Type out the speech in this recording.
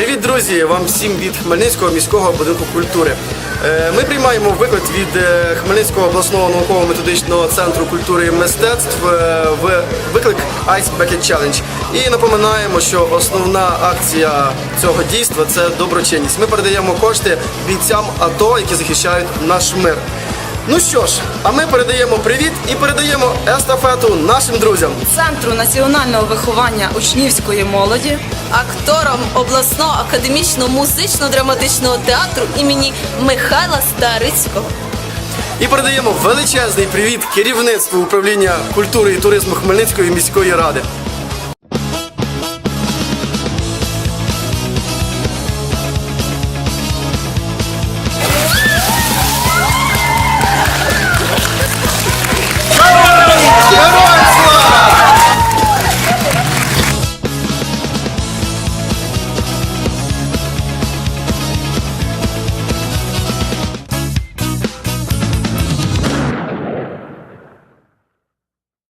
Привіт, друзі! Вам всім від Хмельницького міського будинку культури. Е, Ми приймаємо виклик від е, Хмельницького обласного науково-методичного центру культури і мистецтв е, в виклик Ice Bucket Challenge. І напоминаємо, що основна акція цього дійства це доброчинність. Ми передаємо кошти бійцям АТО, які захищають наш мир. Ну що ж, а ми передаємо привіт і передаємо естафету нашим друзям. Центру національного виховання учнівської молоді актором обласного академічного музично-драматичного театру імені Михайла Старицького. І передаємо величезний привіт керівництву управління культури і туризму Хмельницької міської ради.